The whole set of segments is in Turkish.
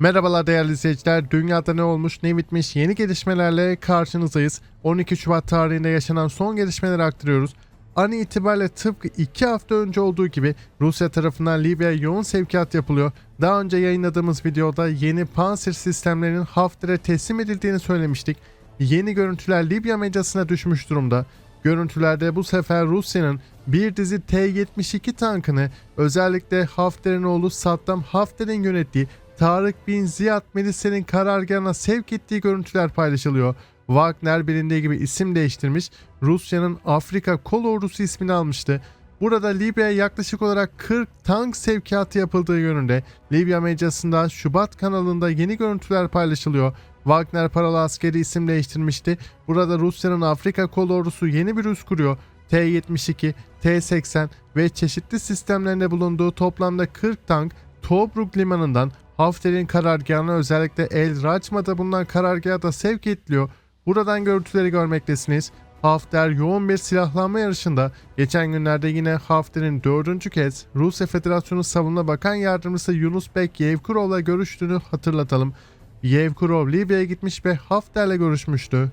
Merhabalar değerli izleyiciler. Dünyada ne olmuş ne bitmiş yeni gelişmelerle karşınızdayız. 12 Şubat tarihinde yaşanan son gelişmeleri aktarıyoruz. An itibariyle tıpkı 2 hafta önce olduğu gibi Rusya tarafından Libya'ya yoğun sevkiyat yapılıyor. Daha önce yayınladığımız videoda yeni Panzer sistemlerinin Hafter'e teslim edildiğini söylemiştik. Yeni görüntüler Libya medyasına düşmüş durumda. Görüntülerde bu sefer Rusya'nın bir dizi T-72 tankını özellikle Hafter'in oğlu Saddam Hafter'in yönettiği Tarık Bin Ziyad Melisa'nın karargahına sevk ettiği görüntüler paylaşılıyor. Wagner bilindiği gibi isim değiştirmiş, Rusya'nın Afrika Kol Ordusu ismini almıştı. Burada Libya'ya yaklaşık olarak 40 tank sevkiyatı yapıldığı yönünde Libya medyasında Şubat kanalında yeni görüntüler paylaşılıyor. Wagner paralı askeri isim değiştirmişti. Burada Rusya'nın Afrika Kol Ordusu yeni bir üs kuruyor. T-72, T-80 ve çeşitli sistemlerinde bulunduğu toplamda 40 tank Tobruk limanından Hafter'in karargahına özellikle El Racma'da bulunan karargaha da sevk ediliyor. Buradan görüntüleri görmektesiniz. Hafter yoğun bir silahlanma yarışında geçen günlerde yine Hafter'in dördüncü kez Rusya Federasyonu Savunma Bakan Yardımcısı Yunus Bek Yevkurov'la görüştüğünü hatırlatalım. Yevkurov Libya'ya gitmiş ve Hafter'le görüşmüştü.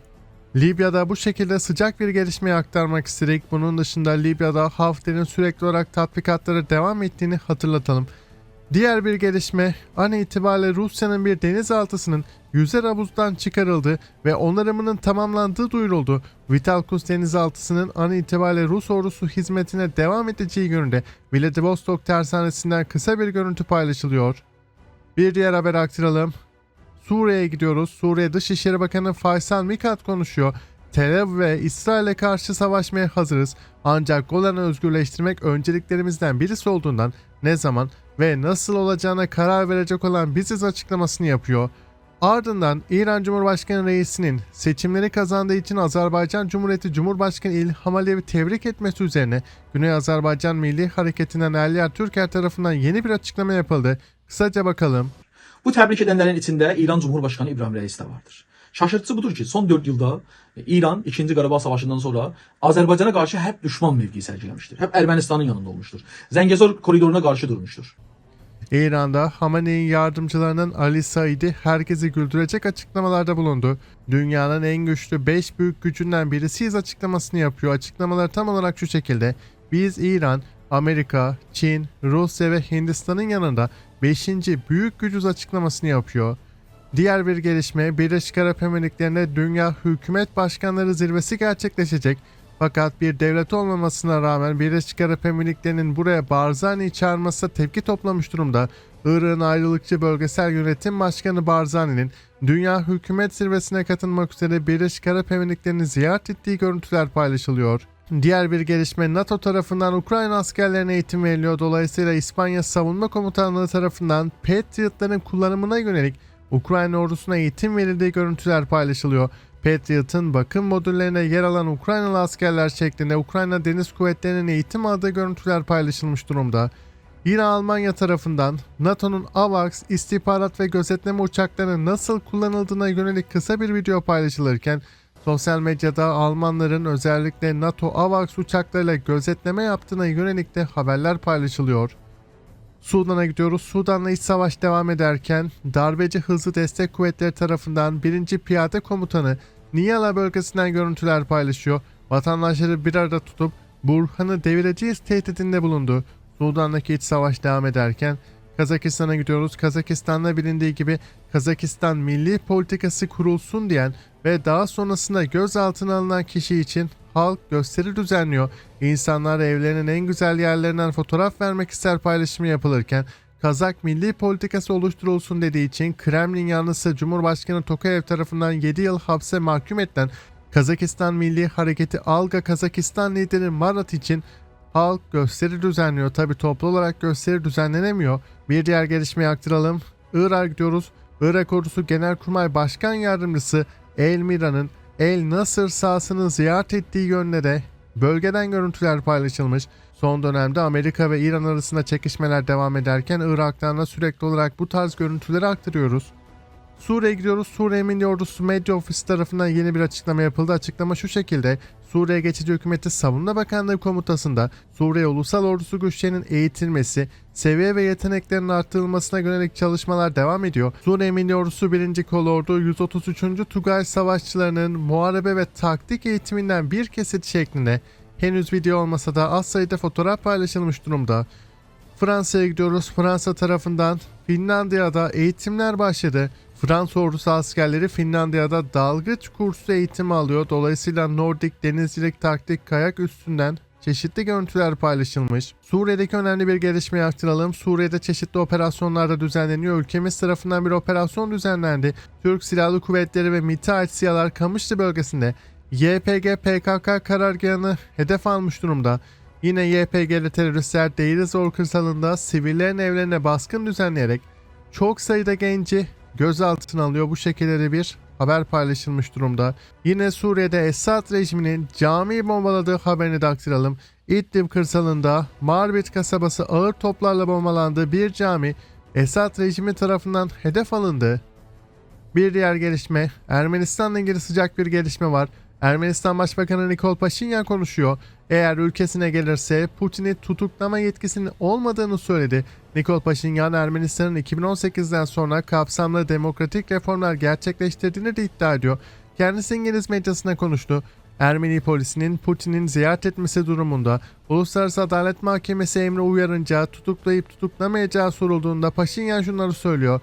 Libya'da bu şekilde sıcak bir gelişmeyi aktarmak istedik. Bunun dışında Libya'da Hafter'in sürekli olarak tatbikatları devam ettiğini hatırlatalım. Diğer bir gelişme an itibariyle Rusya'nın bir denizaltısının yüzer havuzdan çıkarıldı ve onarımının tamamlandığı duyuruldu. Vitalkus denizaltısının an itibariyle Rus ordusu hizmetine devam edeceği yönünde Vladivostok tersanesinden kısa bir görüntü paylaşılıyor. Bir diğer haber aktaralım. Suriye'ye gidiyoruz. Suriye Dışişleri Bakanı Faysal Mikat konuşuyor. Tel Aviv ve İsrail'e karşı savaşmaya hazırız. Ancak Golan'ı özgürleştirmek önceliklerimizden birisi olduğundan ne zaman ve nasıl olacağına karar verecek olan biziz açıklamasını yapıyor. Ardından İran Cumhurbaşkanı reisinin seçimleri kazandığı için Azerbaycan Cumhuriyeti Cumhurbaşkanı İlham Aliyev'i tebrik etmesi üzerine Güney Azerbaycan Milli Hareketi'nden Aliyar Türker tarafından yeni bir açıklama yapıldı. Kısaca bakalım. Bu tebrik edenlerin içinde İran Cumhurbaşkanı İbrahim Reis de vardır. Şaşırtıcı budur ki son 4 yılda e, İran 2. Qarabağ Savaşı'ndan sonra Azərbaycana karşı hep düşman mevki sergilemiştir. Hep Ermenistan'ın yanında olmuştur. Zengezur koridoruna karşı durmuştur. İran'da Hamaney'in yardımcılarının Ali Said'i herkesi güldürecek açıklamalarda bulundu. Dünyanın en güçlü 5 büyük gücünden birisiyiz açıklamasını yapıyor. Açıklamalar tam olarak şu şekilde. Biz İran, Amerika, Çin, Rusya ve Hindistan'ın yanında 5. büyük gücüz açıklamasını yapıyor. Diğer bir gelişme Birleşik Arap Emirlikleri'nde Dünya Hükümet Başkanları Zirvesi gerçekleşecek. Fakat bir devlet olmamasına rağmen Birleşik Arap Emirlikleri'nin buraya Barzani'yi çağırması tepki toplamış durumda. Irak'ın ayrılıkçı bölgesel yönetim başkanı Barzani'nin Dünya Hükümet Zirvesi'ne katılmak üzere Birleşik Arap Emirlikleri'ni ziyaret ettiği görüntüler paylaşılıyor. Diğer bir gelişme NATO tarafından Ukrayna askerlerine eğitim veriliyor. Dolayısıyla İspanya Savunma Komutanlığı tarafından Patriot'ların kullanımına yönelik Ukrayna ordusuna eğitim verildiği görüntüler paylaşılıyor. Patriot'ın bakım modüllerine yer alan Ukraynalı askerler şeklinde Ukrayna Deniz Kuvvetleri'nin eğitim aldığı görüntüler paylaşılmış durumda. Yine Almanya tarafından NATO'nun AVAX istihbarat ve gözetleme uçaklarının nasıl kullanıldığına yönelik kısa bir video paylaşılırken sosyal medyada Almanların özellikle NATO AVAX uçaklarıyla gözetleme yaptığına yönelik de haberler paylaşılıyor. Sudan'a gidiyoruz. Sudan'la iç savaş devam ederken darbeci hızlı destek kuvvetleri tarafından 1. Piyade Komutanı Niyala bölgesinden görüntüler paylaşıyor. Vatandaşları bir arada tutup Burhan'ı devireceğiz tehdidinde bulundu. Sudan'daki iç savaş devam ederken Kazakistan'a gidiyoruz. Kazakistan'da bilindiği gibi Kazakistan milli politikası kurulsun diyen ve daha sonrasında gözaltına alınan kişi için halk gösteri düzenliyor. İnsanlar evlerinin en güzel yerlerinden fotoğraf vermek ister paylaşımı yapılırken Kazak milli politikası oluşturulsun dediği için Kremlin yanlısı Cumhurbaşkanı Tokayev tarafından 7 yıl hapse mahkum edilen Kazakistan Milli Hareketi Alga Kazakistan lideri Marat için halk gösteri düzenliyor. Tabi toplu olarak gösteri düzenlenemiyor. Bir diğer gelişmeyi aktaralım. Irak'a gidiyoruz. Irak Ordusu Genelkurmay Başkan Yardımcısı El Miran'ın El Nasır sahasını ziyaret ettiği yönde de bölgeden görüntüler paylaşılmış. Son dönemde Amerika ve İran arasında çekişmeler devam ederken Irak'tan da sürekli olarak bu tarz görüntüleri aktarıyoruz. Suriye'ye gidiyoruz. Suriye Milli Ordusu Medya Ofisi tarafından yeni bir açıklama yapıldı. Açıklama şu şekilde. Suriye Geçici Hükümeti Savunma Bakanlığı komutasında Suriye Ulusal Ordusu güçlerinin eğitilmesi, seviye ve yeteneklerin artırılmasına yönelik çalışmalar devam ediyor. Suriye Milli Ordusu 1. Kolordu 133. Tugay Savaşçılarının muharebe ve taktik eğitiminden bir kesit şeklinde henüz video olmasa da az sayıda fotoğraf paylaşılmış durumda. Fransa'ya gidiyoruz. Fransa tarafından Finlandiya'da eğitimler başladı. Fransa ordusu askerleri Finlandiya'da dalgıç kursu eğitimi alıyor. Dolayısıyla Nordik denizcilik taktik kayak üstünden çeşitli görüntüler paylaşılmış. Suriye'deki önemli bir gelişmeyi aktaralım. Suriye'de çeşitli operasyonlar da düzenleniyor. Ülkemiz tarafından bir operasyon düzenlendi. Türk Silahlı Kuvvetleri ve MİT'e ait siyalar Kamışlı bölgesinde YPG PKK karargahını hedef almış durumda. Yine YPG'li teröristler Deir Zor sivillerin evlerine baskın düzenleyerek çok sayıda genci gözaltına alıyor. Bu şekilde de bir haber paylaşılmış durumda. Yine Suriye'de Esad rejiminin camiyi bombaladığı haberini de aktaralım. İdlib kırsalında Marbit kasabası ağır toplarla bombalandığı bir cami Esad rejimi tarafından hedef alındı. Bir diğer gelişme, Ermenistan'la ilgili sıcak bir gelişme var. Ermenistan Başbakanı Nikol Paşinyan konuşuyor. Eğer ülkesine gelirse Putin'i tutuklama yetkisinin olmadığını söyledi. Nikol Paşinyan Ermenistan'ın 2018'den sonra kapsamlı demokratik reformlar gerçekleştirdiğini de iddia ediyor. Kendisi İngiliz medyasına konuştu. Ermeni polisinin Putin'in ziyaret etmesi durumunda Uluslararası Adalet Mahkemesi emri uyarınca tutuklayıp tutuklamayacağı sorulduğunda Paşinyan şunları söylüyor.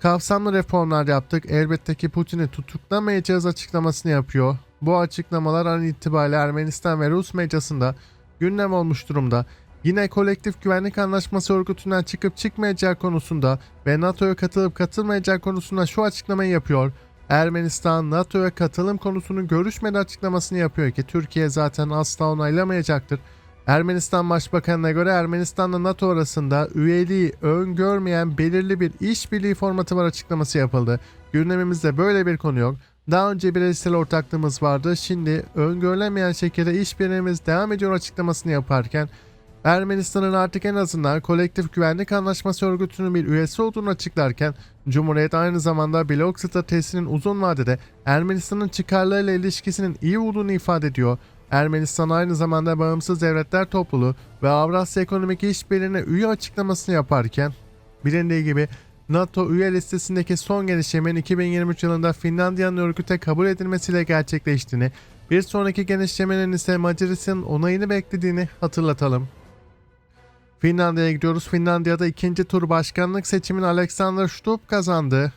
Kapsamlı reformlar yaptık. Elbette ki Putin'i tutuklamayacağız açıklamasını yapıyor. Bu açıklamalar an itibariyle Ermenistan ve Rus medyasında gündem olmuş durumda. Yine kolektif güvenlik anlaşması örgütünden çıkıp çıkmayacağı konusunda ve NATO'ya katılıp katılmayacağı konusunda şu açıklamayı yapıyor. Ermenistan NATO'ya katılım konusunun görüşmedi açıklamasını yapıyor ki Türkiye zaten asla onaylamayacaktır. Ermenistan Başbakanı'na göre Ermenistan'la NATO arasında üyeliği öngörmeyen belirli bir işbirliği formatı var açıklaması yapıldı. Gündemimizde böyle bir konu yok. Daha önce bireysel ortaklığımız vardı. Şimdi öngörülemeyen şekilde işbirliğimiz devam ediyor açıklamasını yaparken Ermenistan'ın artık en azından kolektif güvenlik anlaşması örgütünün bir üyesi olduğunu açıklarken Cumhuriyet aynı zamanda blok stratejisinin uzun vadede Ermenistan'ın çıkarlarıyla ilişkisinin iyi olduğunu ifade ediyor. Ermenistan aynı zamanda bağımsız devletler topluluğu ve Avrasya Ekonomik İşbirliği'ne üye açıklamasını yaparken bilindiği gibi NATO üye listesindeki son gelişimin 2023 yılında Finlandiya'nın örgüte kabul edilmesiyle gerçekleştiğini, bir sonraki genişlemenin ise Macaristan'ın onayını beklediğini hatırlatalım. Finlandiya'ya gidiyoruz. Finlandiya'da ikinci tur başkanlık seçimini Alexander Stubb kazandı.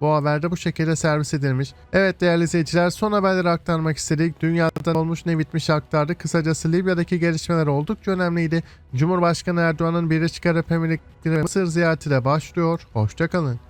Bu haberde bu şekilde servis edilmiş. Evet değerli izleyiciler son haberleri aktarmak istedik. Dünyada olmuş ne bitmiş aktardı. Kısacası Libya'daki gelişmeler oldukça önemliydi. Cumhurbaşkanı Erdoğan'ın Birleşik Arap Emirlikleri Mısır ziyareti de başlıyor. Hoşçakalın.